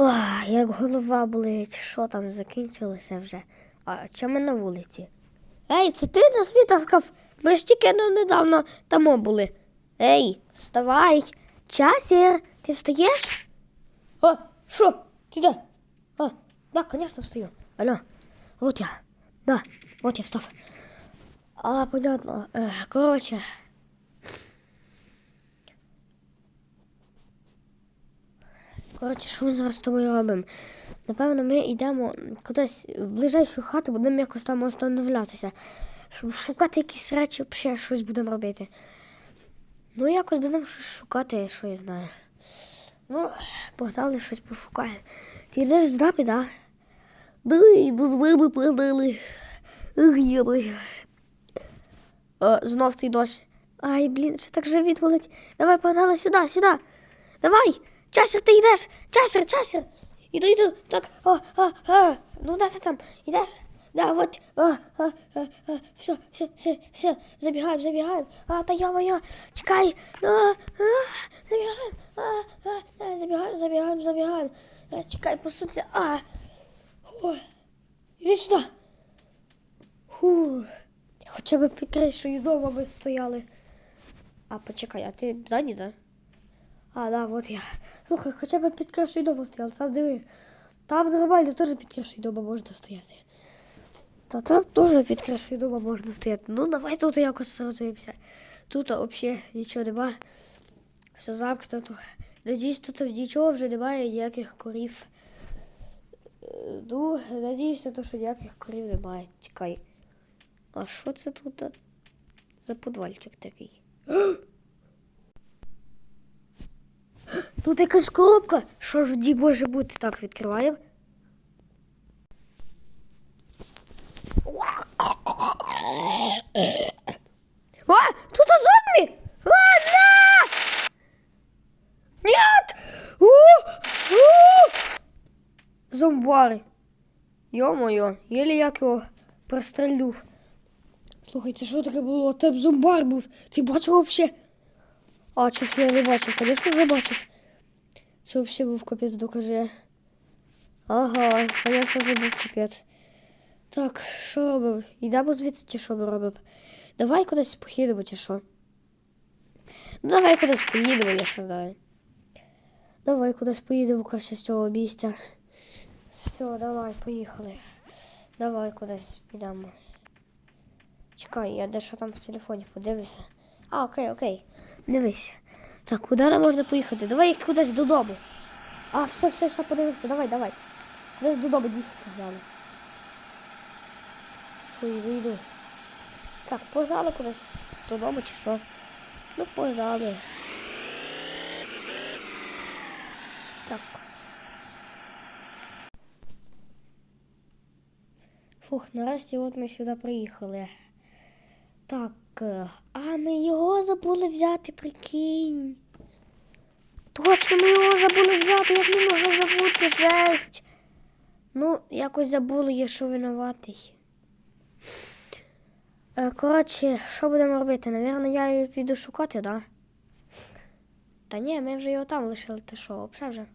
Ох, як голова болить, що там закінчилося вже. А чому ми на вулиці? Ей, це ти нас витаскав? Ми ж тільки ну, недавно там були. Ей, вставай. Часір, ти встаєш? А, що? Ти де? А, да, звісно, встаю. Алло, от я. Да, от я встав. А, понятно. Е, коротше. Коротше, що ми зараз з тобою робимо? Напевно, ми йдемо кудись в ближайшу хату, будемо якось там остановлятися. Щоб шукати якісь речі, ще щось будемо робити. Ну, якось будемо щось шукати, що я знаю. Ну, погнали щось пошукаємо. Ти йдеш з нами, да? Да, йду з вами погнали. Йоми. Е, знов цей дощ. Ай, блін, ще так живіт болить. Давай погнали сюди, сюди. Давай! Часер, ти йдеш! Часер, часер! Іду, йду, так, о, о, о, ну де ти там? Йдеш? Да, от, о, о, о, о, все, все, все, все, забігаємо, забігаємо. А, та йо-моє, чекай, ну, а, забігаємо, а, а, а, забігаємо, забігаємо, забігаємо. А, чекай, посуться, а, о, іди сюди. Фу, хоча б під кришею дома би стояли. А, почекай, а ти ззаді, да? А, да, вот я. Слухай, хоча б під кришею дома стояли, там диви. Там нормально теж під кришею дома можна стояти. Та там теж під кришею дома можна стояти. Ну, давай тут якось розвився. Тут взагалі нічого нема. Все замкнуто. Надіюсь, тут нічого вже немає, ніяких корів. Ну, надіюся, то, що ніяких корів немає. Чекай. А що це тут за подвальчик такий? Тут якась коробка. Що ж в ній може бути? Так, відкриваємо. А, тут зомбі! А, на! Нет! У! У! Зомбари. Йо-моє, єлі як його прострелюв. Слухай, це що таке було? Там зомбар був. Ти бачив взагалі? А, чи ж я не бачив? Звісно, ж бачив. Це взагалі був капець, докажи. Ага, звісно, же був капець. Так, що робимо? Йдемо звідси, чи що ми робимо? Давай кудись поїдемо, чи що? Ну, давай кудись поїдемо, я що знаю. Давай кудись поїдемо краще з цього місця. Все, давай, поїхали. Давай кудись підемо. Чекай, я дещо там в телефоні подивлюся. А, окей, окей. Дивись. Так, куди нам можна поїхати? Давай кудись додому. А, все, все, все, подивився, давай, давай. Кудись додому дійсно погнали. Ой, вийду. Так, погнали кудись додому чи що? Ну, погнали. Так. Фух, нарешті от ми сюди приїхали. Так, е, а ми його забули взяти, прикинь. Точно, ми його забули взяти, як ми могли забути, жесть. Ну, якось забули, я що винуватий. Е, Коротше, що будемо робити? Навірно, я її піду шукати, да? Та ні, ми вже його там лишили, ти що, вже?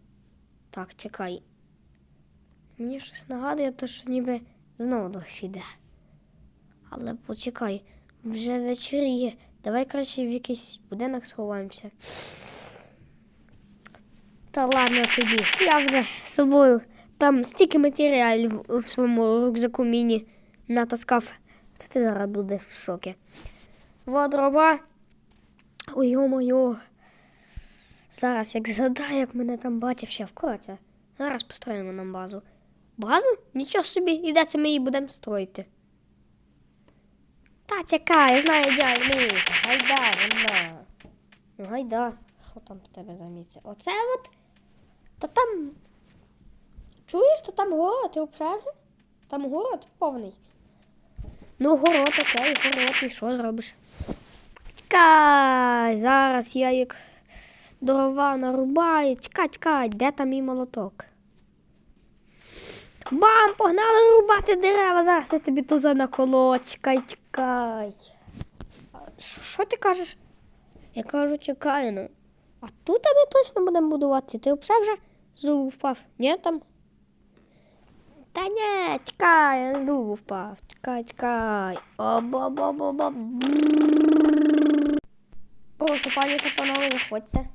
Так, чекай. Мені щось нагадує, то що ніби знову дощ іде. Але почекай, вже вечеріє. Давай краще в якийсь будинок сховаємося. Та ладно тобі. Я вже з собою там стільки матеріалів у своєму рюкзаку міні натаскав. Це ти зараз будеш в шокі. Вот дрова. Ой, йо-моє. Зараз як згадаю, як мене там батя ще вкоротя. Зараз построїмо нам базу. Базу? Нічого собі, і де це ми її будемо строїти. Та чекай, я знаю, де ми. Гайда, гайда. Ну, гайда. Що там в тебе за місце? Оце от. Та там. Чуєш, то там город, ти обсерві? Там город повний. Ну, город, окей, город, і що зробиш? Чекай, зараз я як дрова нарубаю. Чекай, чекай, де там мій молоток? Бам! Погнали рубати дерева. Зараз я тобі тут наколо. Чекай, чекай. Що ти кажеш? Я кажу, чекай, ну. А тут ми точно будемо будувати. Ти взагалі вже З впав. Ні там? Та ні, тікай, я з впав. Тікай, тікай. Оба-ба-ба-ба. Прошу, пані та панове, заходьте.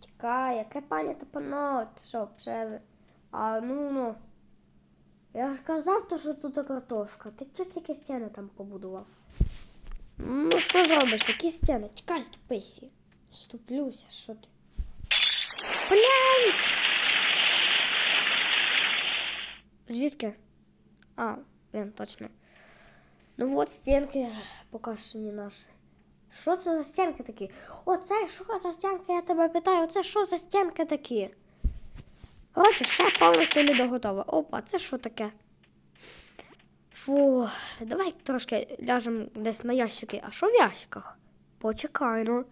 Чекай, яке пані та панове? Ти що, вже... А ну ну. Я ж казав, то, що тут картошка. Ти чого тільки стіни там побудував? Ну, що зробиш? Які стіни? Чекай, ступися. Ступлюся, що ти? Блін! Звідки? А, блін, точно. Ну от стінки покажені наші. Що це за стінки такі? Оце що за стінки, я тебе питаю, оце що за стінки такі? Коротше, ще повністю не доготова. Опа, це що таке? Фу, давай трошки ляжемо десь на ящики. А що в ящиках? Почекай, ну.